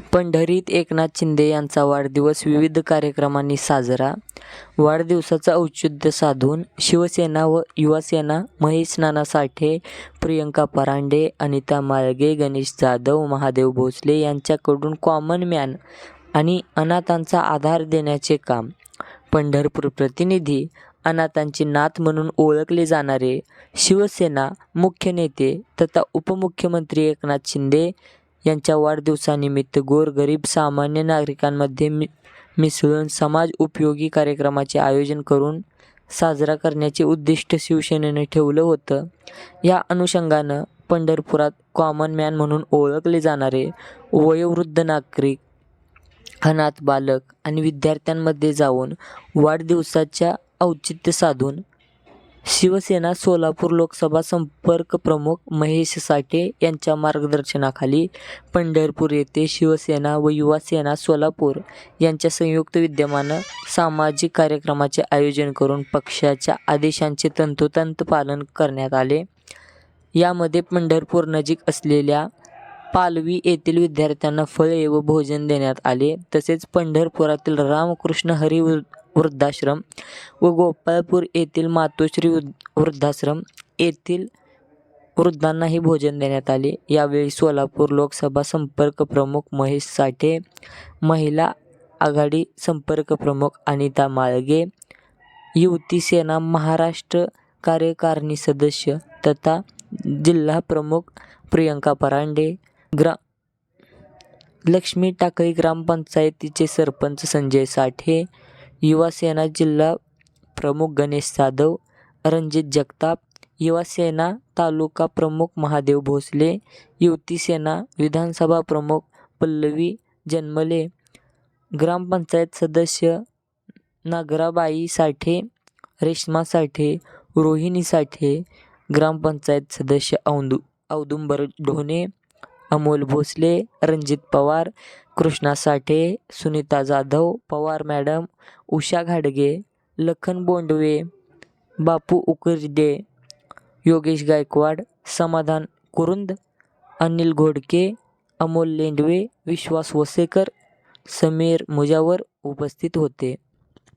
पंढरीत एकनाथ शिंदे यांचा वाढदिवस विविध कार्यक्रमांनी साजरा. वाढदिवसाचं औचित्य साधून शिवसेना व युवासेना महेश नाना साठे प्रियंका परांडे अनिता माळगे गणेश जाधव महादेव भोसले यांच्याकडून कॉमन मॅन आणि अनाथांचा आधार देण्याचे काम. पंढरपूर प्रतिनिधी अनाथांची नाथ म्हणून ओळखले जाणारे शिवसेना मुख्य नेते तथा उपमुख्यमंत्री एकनाथ शिंदे यांच्या वाढदिवसानिमित्त गोरगरीब सामान्य नागरिकांमध्ये मि मिसळून समाज उपयोगी कार्यक्रमाचे आयोजन करून साजरा करण्याचे उद्दिष्ट शिवसेनेने ठेवलं होतं. या अनुषंगानं पंढरपुरात कॉमन मॅन म्हणून ओळखले जाणारे वयोवृद्ध नागरिक अनाथ बालक आणि विद्यार्थ्यांमध्ये जाऊन वाढदिवसाच्या औचित्य साधून शिवसेना सोलापूर लोकसभा संपर्क प्रमुख महेश साठे यांच्या मार्गदर्शनाखाली पंढरपूर येथे शिवसेना व युवा सेना सोलापूर यांच्या संयुक्त विद्यमानं सामाजिक कार्यक्रमाचे आयोजन करून पक्षाच्या आदेशांचे तंतोतंत पालन करण्यात आले. यामध्ये पंढरपूर नजीक असलेल्या पालवी येथील विद्यार्थ्यांना फळे व भोजन देण्यात आले. तसेच पंढरपुरातील रामकृष्ण हरी वृद्धाश्रम व गोपाळपूर येथील मातोश्री वृद्धाश्रम येथील वृद्धांनाही भोजन देण्यात आले. यावेळी सोलापूर लोकसभा संपर्क प्रमुख महेश साठे महिला आघाडी संपर्क प्रमुख अनिता माळगे युवती सेना महाराष्ट्र कार्यकारिणी सदस्य तथा जिल्हा प्रमुख प्रियंका परांडे ग्रा लक्ष्मी टाकळी ग्रामपंचायतीचे सरपंच संजय साठे युवासेना जिल्हा प्रमुख गणेश जाधव रणजित जगताप युवासेना तालुका प्रमुख महादेव भोसले युवती सेना विधानसभा प्रमुख पल्लवी जन्मले ग्रामपंचायत सदस्य नागराबाई साठे रेश्मा साठे रोहिणी साठे ग्रामपंचायत सदस्य औंदू औदुंबर ढोणे अमोल भोसले रणजित पवार कृष्णा साठे सुनीता जाधव पवार मॅडम उषा घाडगे लखन बोंडवे बापू उकरडे योगेश गायकवाड समाधान कुरुंद अनिल घोडके अमोल लेंडवे विश्वास वसेकर समीर मुजावर उपस्थित होते.